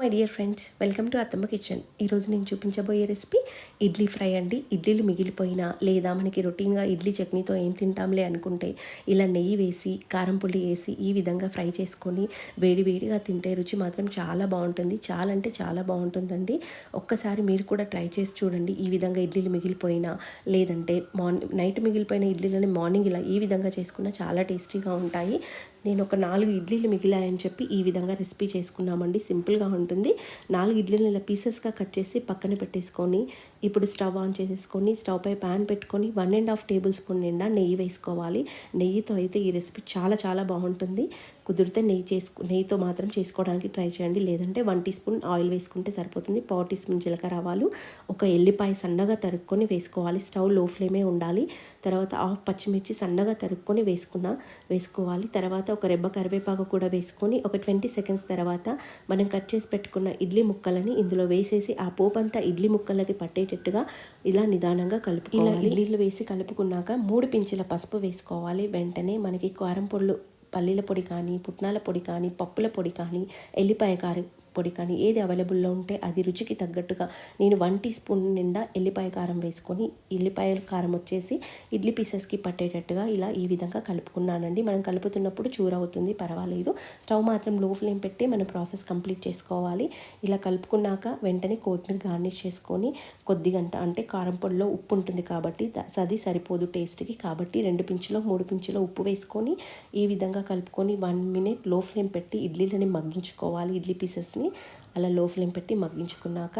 My dear friends welcome to Attamma kitchen ఈరోజు నేను చూపించబోయే రెసిపీ ఇడ్లీ ఫ్రై అండి. ఇడ్లీలు మిగిలిపోయినా లేదా మనకి రొటీన్గా ఇడ్లీ చట్నీతో ఏం తింటాంలే అనుకుంటే ఇలా నెయ్యి వేసి కారం పుల్లి వేసి ఈ విధంగా ఫ్రై చేసుకొని వేడి వేడిగా తింటే రుచి మాత్రం చాలా బాగుంటుంది. చాలా అంటే చాలా బాగుంటుందండి. ఒక్కసారి మీరు కూడా ట్రై చేసి చూడండి ఈ విధంగా ఇడ్లీలు మిగిలిపోయినా లేదంటే మార్నింగ్ నైట్ మిగిలిపోయిన ఇడ్లీలని మార్నింగ్ ఇలా ఈ విధంగా చేసుకున్న చాలా టేస్టీగా ఉంటాయి. నేను ఒక నాలుగు ఇడ్లీలు మిగిలాయని చెప్పి ఈ విధంగా రెసిపీ చేసుకున్నామండి. సింపుల్గా ఉంటుంది. నాలుగు ఇడ్లీలు ఇలా పీసెస్గా కట్ చేసి పక్కన పెట్టేసుకొని ఇప్పుడు స్టవ్ ఆన్ చేసేసుకొని స్టవ్ పై ప్యాన్ పెట్టుకొని one and half tablespoon నిండా నెయ్యి వేసుకోవాలి. నెయ్యితో అయితే ఈ రెసిపీ చాలా చాలా బాగుంటుంది. కుదిరితే నెయ్యి చేసుకు నెయ్యితో మాత్రం చేసుకోవడానికి ట్రై చేయండి. లేదంటే వన్ టీ స్పూన్ ఆయిల్ వేసుకుంటే సరిపోతుంది. పావు టీ స్పూన్ జీలకర్ర ఆవాలు ఒక ఎల్లిపాయ సన్నగా తరుక్కొని వేసుకోవాలి. స్టవ్లో ఫ్లేమే ఉండాలి. తర్వాత ఆఫ్ పచ్చిమిర్చి సన్నగా తరుక్కొని వేసుకున్న వేసుకోవాలి. తర్వాత ఒక రెబ్బ కరివేపాకు కూడా వేసుకొని ఒక ట్వంటీ సెకండ్స్ తర్వాత మనం కట్ చేసి పెట్టుకున్న ఇడ్లీ ముక్కలని ఇందులో వేసేసి ఆ పోపంతా ఇడ్లీ ముక్కలకి పట్టేటట్టుగా ఇలా నిదానంగా కలుపు ఇలా ఇడ్లీలు వేసి కలుపుకున్నాక మూడు పించుల పసుపు వేసుకోవాలి. వెంటనే మనకి కారం పొడులు పల్లీల పొడి కానీ పుట్నాల పొడి కానీ పప్పుల పొడి కానీ ఎల్లిపాయ కారం పొడి కానీ ఏది అవైలబుల్లో ఉంటే అది రుచికి తగ్గట్టుగా నేను వన్ టీ స్పూన్ నిండా ఎల్లిపాయ కారం వేసుకొని ఎల్లిపాయ కారం వచ్చేసి ఇడ్లీ పీసెస్కి పట్టేటట్టుగా ఇలా ఈ విధంగా కలుపుకున్నానండి. మనం కలుపుతున్నప్పుడు చూర అవుతుంది పర్వాలేదు. స్టవ్ మాత్రం లో ఫ్లేమ్ పెట్టి మనం ప్రాసెస్ కంప్లీట్ చేసుకోవాలి. ఇలా కలుపుకున్నాక వెంటనే కొత్తిమీర గార్నిష్ చేసుకొని కొద్ది గంట అంటే కారం పొడిలో ఉప్పు ఉంటుంది కాబట్టి అది సరిపోదు టేస్ట్కి. కాబట్టి రెండు పించులో మూడు పించులో ఉప్పు వేసుకొని ఈ విధంగా కలుపుకొని వన్ మినిట్లో ఫ్లేమ్ పెట్టి ఇడ్లీలని మగ్గించుకోవాలి. ఇడ్లీ రైస్ని అలా లో ఫ్లేమ్ పెట్టి మగ్గించుకున్నాక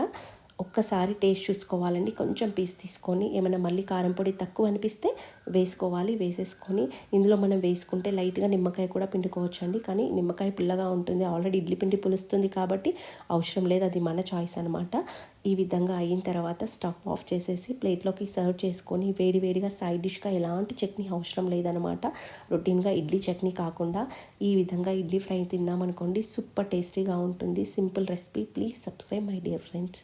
ఒక్కసారి టేస్ట్ చూసుకోవాలండి. కొంచెం పీస్ తీసుకొని ఏమైనా మళ్ళీ కారం పొడి తక్కువ అనిపిస్తే వేసుకోవాలి వేసేసుకొని ఇందులో మనం వేసుకుంటే లైట్గా నిమ్మకాయ కూడా పిండుకోవచ్చు అండి కానీ నిమ్మకాయ పుల్లగా ఉంటుంది. ఆల్రెడీ ఇడ్లీ పిండి పులుస్తుంది కాబట్టి అవసరం లేదు. అది మన చాయిస్ అనమాట ఈ విధంగా అయిన తర్వాత స్టవ్ ఆఫ్ చేసేసి ప్లేట్లోకి సర్వ్ చేసుకొని వేడి వేడిగా సైడ్ డిష్గా ఎలాంటి చట్నీ అవసరం లేదనమాట రొటీన్గా ఇడ్లీ చట్నీ కాకుండా ఈ విధంగా ఇడ్లీ ఫ్రై తిన్నామనుకోండి సూపర్ టేస్టీగా ఉంటుంది. Simple recipe. Please subscribe my dear friends.